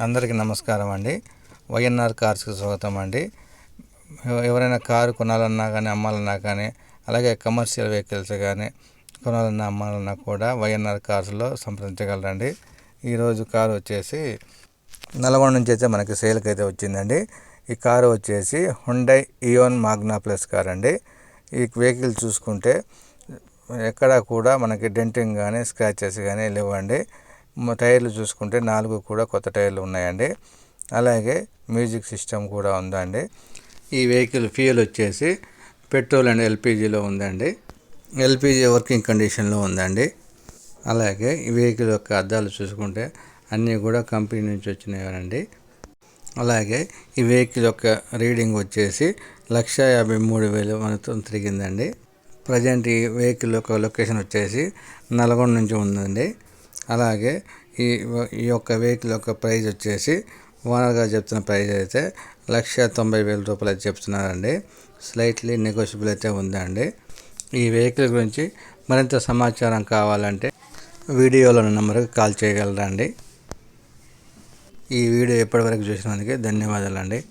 అందరికీ నమస్కారం అండి. వైఎన్ఆర్ కార్స్కి స్వాగతం అండి. ఎవరైనా కారు కొనాలన్నా కానీ అమ్మాలన్నా కానీ అలాగే కమర్షియల్ వెహికల్స్ కానీ కొనాలన్నా అమ్మాలన్నా కూడా వైఎన్ఆర్ కార్స్లో సంప్రదించగలరండి. ఈరోజు కారు వచ్చేసి నల్గొండ నుంచి అయితే మనకి సేల్కి అయితే వచ్చిందండి. ఈ కారు వచ్చేసి Hyundai Eon Magna plus car అండి. ఈ వెహికల్ చూసుకుంటే ఎక్కడా కూడా మనకి డెంటింగ్ కానీ స్క్రాచెస్ కానీ లేవండి. టైర్లు చూసుకుంటే నాలుగు కూడా కొత్త టైర్లు ఉన్నాయండి. అలాగే మ్యూజిక్ సిస్టమ్ కూడా ఉందండి. ఈ వెహికల్ ఫ్యూయల్ వచ్చేసి పెట్రోల్ అండ్ ఎల్పిజిలో ఉందండి. ఎల్పిజి వర్కింగ్ కండిషన్లో ఉందండి. అలాగే ఈ వెహికల్ యొక్క అద్దాలు చూసుకుంటే అన్నీ కూడా కంపెనీ నుంచి వచ్చినాయండి. అలాగే ఈ వెహికల్ యొక్క రీడింగ్ వచ్చేసి లక్ష యాభై మూడు వేలు మనతో తిరిగిందండి. ప్రజెంట్ ఈ వెహికల్ యొక్క లొకేషన్ వచ్చేసి నల్గొండ నుంచి ఉందండి. అలాగే ఈ ఈ యొక్క వెహికల్ యొక్క ప్రైజ్ వచ్చేసి ఓనర్గా చెప్తున్న ప్రైజ్ అయితే లక్ష తొంభై వేల రూపాయలు అయితే చెప్తున్నారండి. స్లైట్లీ నెగోషియబుల్ అయితే ఉందండి. ఈ వెహికల్ గురించి మరింత సమాచారం కావాలంటే వీడియోలో నెంబర్కి కాల్ చేయగలరండి. ఈ వీడియో ఎప్పటివరకు చూసినందుకే ధన్యవాదాలండి.